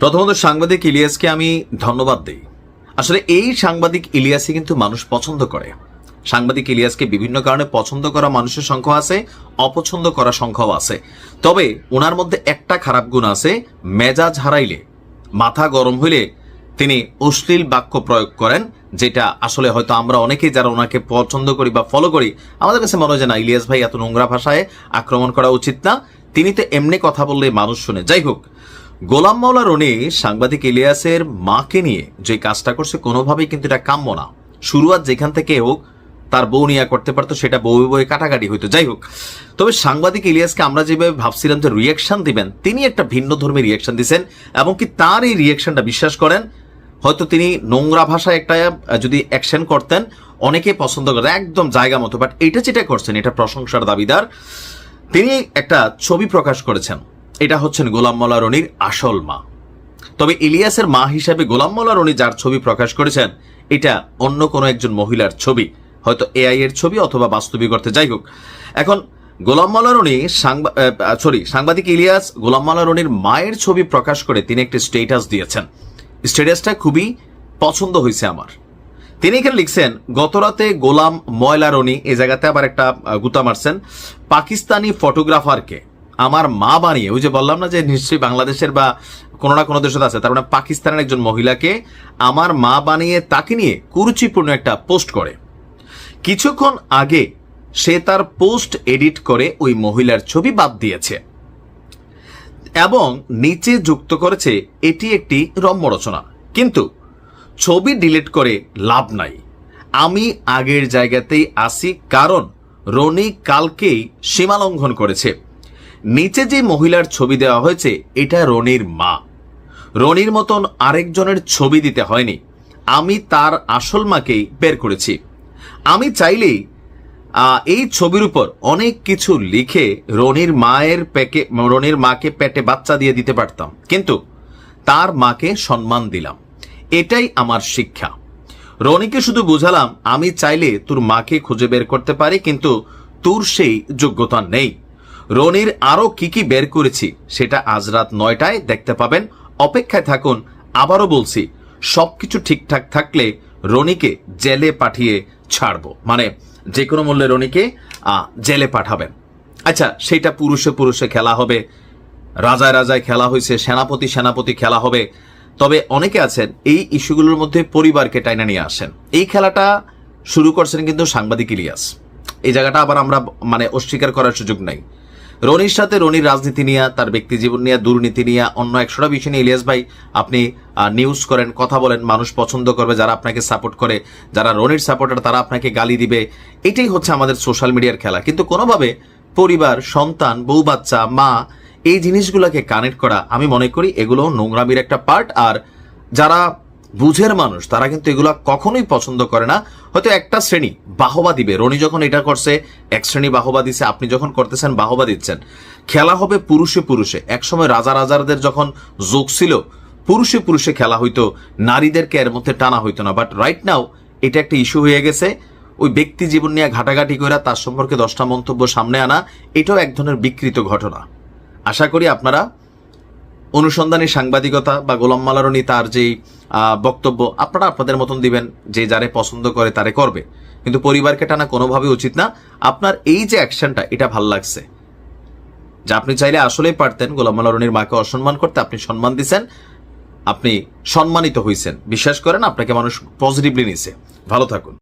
প্রথমত সাংবাদিক ইলিয়াসকে আমি ধন্যবাদ দিই। আসলে এই সাংবাদিক ইলিয়াসই কিন্তু মানুষ পছন্দ করে। সাংবাদিক ইলিয়াসকে বিভিন্ন কারণে পছন্দ করা মানুষের সংখ্যা আছে, অপছন্দ করা সংখ্যাও আছে। তবে ওনার মধ্যে একটা খারাপ গুণ আছে, মেজাজ হারাইলে, মাথা গরম হইলে তিনি অশ্লীল বাক্য প্রয়োগ করেন, যেটা আসলে হয়তো আমরা অনেকেই যারা ওনাকে পছন্দ করি বা ফলো করি, আমাদের কাছে মনে হয় যে না, ইলিয়াস ভাই এত নোংরা ভাষায় আক্রমণ করা উচিত না। তিনি তো এমনি কথা বললে মানুষ শুনে। যাই হোক গোলাম মাওলা রনি সাংবাদিক ইলিয়াসের মাকে নিয়ে যে কাজটা করছে, কোনোভাবেই কিন্তু এটা কাম্য না। শুরুয়াত যেখান থেকে হোক, তার বউ নিয়ে করতে পারতো, সেটা বউ বয়ে কাটাকাটি হইতো। যাই হোক, তবে সাংবাদিক ইলিয়াসকে আমরা যেভাবে ভাবছিলাম যে রিয়াকশন দিবেন, তিনি একটা ভিন্ন ধর্মী রিয়াকশন দিচ্ছেন এবং কি তার এই রিয়াকশনটা বিশ্বাস করেন? হয়তো তিনি নোংরা ভাষায় একটা যদি অ্যাকশন করতেন, অনেকে পছন্দ করে, একদম জায়গা মতো বাট এটা যেটা করছেন, এটা প্রশংসার দাবিদার। তিনি একটা ছবি প্রকাশ করেছেন। এটা হচ্ছেন গোলাম মোল্লা রনির আসল মা। তবে ইলিয়াসের মা হিসাবে গোলাম মোল্লা রনি যার ছবি প্রকাশ করেছেন, এটা অন্য কোনো একজন মহিলার ছবি। হয়তো এআই এর ছবি অথবা বাস্তবিক অর্থে, যাই হোক। এখন গোলাম মোল্লা রনি সরি সাংবাদিক ইলিয়াস গোলাম মোল্লা রনির মায়ের ছবি প্রকাশ করে তিনি একটি স্টেটাস দিয়েছেন। স্টেটাসটা খুবই পছন্দ হয়েছে আমার। তিনি এখানে লিখছেন, গতরাতে গোলাম ময়লা রনি এই জায়গাতে আবার একটা গুতা মারছেন, পাকিস্তানি ফটোগ্রাফারকে আমার মা বানিয়ে, ওই যে বললাম না যে নিশ্চয়ই বাংলাদেশের বা কোনো না কোনো দেশে আছে, তার মানে পাকিস্তানের একজন মহিলাকে আমার মা বানিয়ে, তাকে নিয়ে কুরুচিপূর্ণ একটা পোস্ট করে। কিছুক্ষণ আগে সে তার পোস্ট এডিট করে ওই মহিলার ছবি বাদ দিয়েছে এবং নিচে যুক্ত করেছে, এটি একটি রম্য রচনা। কিন্তু ছবি ডিলিট করে লাভ নাই। আমি আগের জায়গাতেই আসি, কারণ রনি কালকেই সীমালঙ্ঘন করেছে। নিচে যে মহিলার ছবি দেওয়া হয়েছে, এটা রনির মা। রনির মতন আরেকজনের ছবি দিতে হয়নি। আমি তার আসল মাকেই বের করেছি। আমি চাইলেই এই ছবির উপর অনেক কিছু লিখে রনির মায়ের পেকে, রনির মাকে পেটে বাচ্চা দিয়ে দিতে পারতাম। কিন্তু তার মাকে সম্মান দিলাম। এটাই আমার শিক্ষা। রনিকে শুধু বুঝালাম, আমি চাইলে তোর মাকে খুঁজে বের করতে পারি, কিন্তু তোর সেই যোগ্যতা নেই। রনির আরও কি কি বের করেছি সেটা আজ রাত নয়টায় দেখতে পাবেন। অপেক্ষায় থাকুন, আবারও বলছি, সবকিছু ঠিকঠাক থাকলে রনিকে জেলে পাঠিয়ে ছাড়বো। মানে যে কোনো মূল্যে রনিকে জেলে পাঠাবেন। আচ্ছা সেটা পুরুষে পুরুষে খেলা হবে, রাজায় রাজায় খেলা হয়েছে, সেনাপতি সেনাপতি খেলা হবে। তবে অনেকে আছেন, এই ইস্যুগুলোর মধ্যে পরিবারকে টাইনা নিয়ে আসেন। এই খেলাটা শুরু করছেন কিন্তু সাংবাদিক ইলিয়াস। এই জায়গাটা আবার আমরা মানে অস্বীকার করার সুযোগ নাই। রনির সাথে রনির রাজনীতি নিয়ে, তার ব্যক্তি জীবন নিয়ে, দুর্নীতি নিয়ে, অন্য একশোটা বিষয় নিয়ে। ইলিয়াস ভাই, আপনি নিউজ করেন, কথা বলেন, মানুষ পছন্দ করবে, যারা আপনাকে সাপোর্ট করে, যারা রনির সাপোর্টার তারা আপনাকে গালি দিবে। এটাই হচ্ছে আমাদের সোশ্যাল মিডিয়ার খেলা। কিন্তু কোনোভাবে পরিবার, সন্তান, বউ বাচ্চা, মা, এই জিনিসগুলোকে কানেক্ট করা, আমি মনে করি এগুলো নোংরামির একটা পার্ট আর যারা বুঝের মানুষ, তারা কিন্তু এগুলো কখনোই পছন্দ করে না। হয়তো একটা শ্রেণি বাহবা দিবে। রনি যখন এটা করছে, এক শ্রেণি বাহবা দিছে, আপনি যখন করতেছেন, বাহবা দিচ্ছেন। খেলা হবে পুরুষে পুরুষে। একসময় রাজা রাজারদের যখন যোগ ছিল, পুরুষে পুরুষে খেলা হইতো, নারীদেরকে এর মধ্যে টানা হইতো না। বাট রাইট নাও এটা একটা ইস্যু হয়ে গেছে। ওই ব্যক্তি জীবন নিয়ে ঘাটাঘাটি করে তার সম্পর্কে দশটা মন্তব্য সামনে আনা, এটাও এক ধরনের বিকৃত ঘটনা। আশা করি আপনারা অনুসন্ধানী সাংবাদিকতা বা গোলাম মালারণী তার যেই বক্তব্য, আপনারা আপনাদের মতন দিবেন যে যারে পছন্দ করে তারে করবে। কিন্তু পরিবারকে টানা কোনোভাবে উচিত না। আপনার এই যে অ্যাকশনটা, এটা ভালো লাগছে। যে আপনি চাইলে আসলেই পারতেন গোলাম মালারণীর মাকে অসম্মান করতে, আপনি সম্মান দিছেন, আপনি সম্মানিত হয়েছেন বিশ্বাস করেন, আপনাকে মানুষ পজিটিভলি নিছে। ভালো থাকুন।